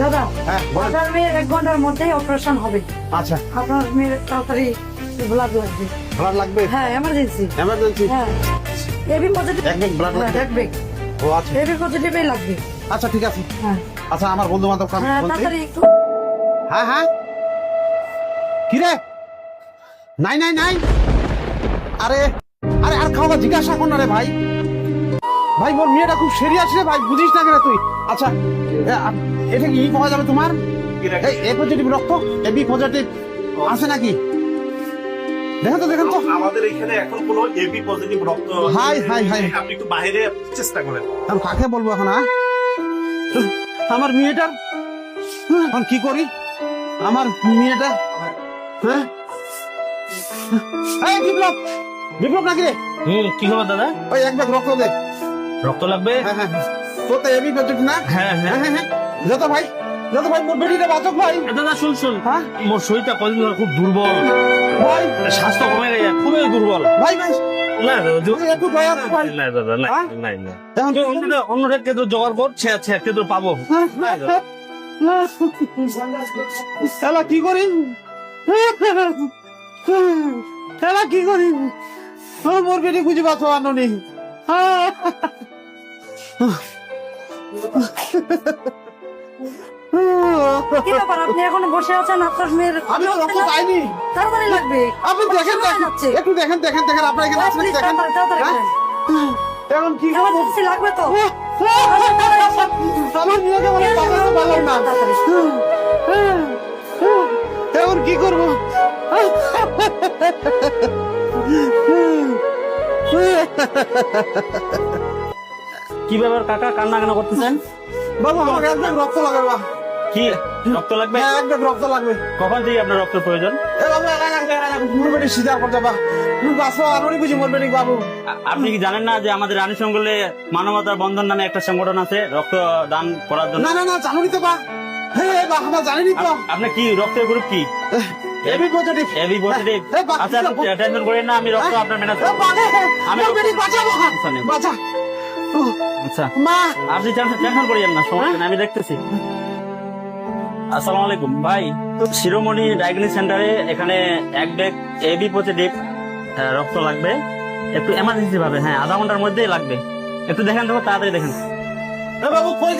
দাদা হ্যাঁ আপনার মেয়ের এক ঘণ্টার মধ্যেই অপারেশন হবে। আচ্ছা। আপনার মেয়ের তাড়াতাড়ি ব্লাড লাগবে। ব্লাড লাগবে? হ্যাঁ এমার্জেন্সি এমার্জেন্সি হ্যাঁ। এবি পজিটিভ এক ব্যাগ ব্লাড লাগবে? এক ব্যাগ ও আচ্ছা। এবি পজিটিভই লাগবে। আচ্ছা ঠিক আছে। হ্যাঁ। আচ্ছা আমার বন্ধু বান্ধব হ্যাঁ তাড়াতাড়ি একটু। হ্যাঁ হ্যাঁ। কি রে নাই নাই নাই আরে আরে আর খাওয়া জিজ্ঞাসা কর না রে ভাই। ভাই মোর মেয়েটা খুব সিরিয়াস রে ভাই বুঝিস না কেন তুই? আচ্ছা এ, এটা কি ই পাওয়া যাবে তোমার? এই এ পজিটিভ রক্ত এ বি পজিটিভ আছে নাকি? দেখেন তো দেখেন তো। আমাদের এখানে এখন কোনো এবি পজিটিভ রক্ত হাই, হাই, হাই। আপনি একটু বাইরে চেষ্টা করেন। আমি কাকে বলব এখন হ্যাঁ আমার মেয়েটার এখন কি করি? আমার মেয়েটা হ্যাঁ? এই বিপ্লব বিপ্লব নাকি রে? হুম কি খবর দাদা? ওই এক ব্যাগ রক্ত দে। রক্ত লাগবে? হ্যাঁ হ্যাঁ হ্যাঁ। তোর তো এবি প্রজেক্ট না? হ্যাঁ হ্যাঁ। যত ভাই যত ভাই মোর বেটিটা বাঁচক ভাই। দাদা শুন শুন। হ্যাঁ? মোর শরীরটা কদিন ধরে খুব দুর্বল। ভাই। স্বাস্থ্য কমে গেছে খুবই দুর্বল। ভাই ভাই। না দাদা জো- একটু দয়া ভাই। না দাদা না? না এখন তুই অন্যটা অন্যটা কেটে জোগাড় কর ছে পাবো। কি করি? এলা কি করি? ও মোর বেটি বুঝি বাঁচো আননি। কি ব্যাপার আপনি এখনও বসে আছেন আপনার মেয়ের আমি রক্ত পাইনি তাড়াতাড়ি লাগবে আপনি দেখেন দেখেন। একটু দেখেন দেখেন দেখেন আপনার এখানে হ্যাঁ, দেখেন হ্যাঁ? এখন কি লাগবে তো আমার মেয়েকে বলে বাঁচাতে পারলাম না তাড়াতাড়ি। এখন কি করব কি ব্যাপার কাকা? কান্না কেন করতেছেন? বাবু আমাকে একদম রক্ত লাগাবে বা। কি? রক্ত লাগবে? হ্যাঁ একদম রক্ত লাগবে। কখন থেকে আপনার রক্তের প্রয়োজন? এ বাবু একা একা একা একা মোর সিধা করতে বা তুমি বাঁচো বুঝি মোর বাবু। আপনি কি জানেন না যে আমাদের রানী সঙ্গলে মানবতার বন্ধন নামে একটা সংগঠন আছে রক্ত দান করার জন্য? না না না জানুনি তো বা হে বা আমরা জানিনি তো। আপ- কি রক্তের গ্রুপ কি? এবি পজিটিভ এবি পজিটিভ আচ্ছা আপনি টেনশন করেন না আমি রক্ত আপনার মেনে আমি বাঁচাবো। বাঁচা। আচ্ছা। মা! আপনি টেনশন টেনশন করিয়েন না সমস্যা আমি দেখতেছি। আসসালামু আলাইকুম। ভাই শিরোমণি ডায়াগনিস সেন্টারে এখানে এক ব্যাগ এবি পজিটিভ রক্ত লাগবে। একটু এমার্জেন্সি ভাবে হ্যাঁ আধা ঘণ্টার মধ্যেই লাগবে। একটু দেখেন তো তাড়াতাড়ি দেখেন। বাবু কই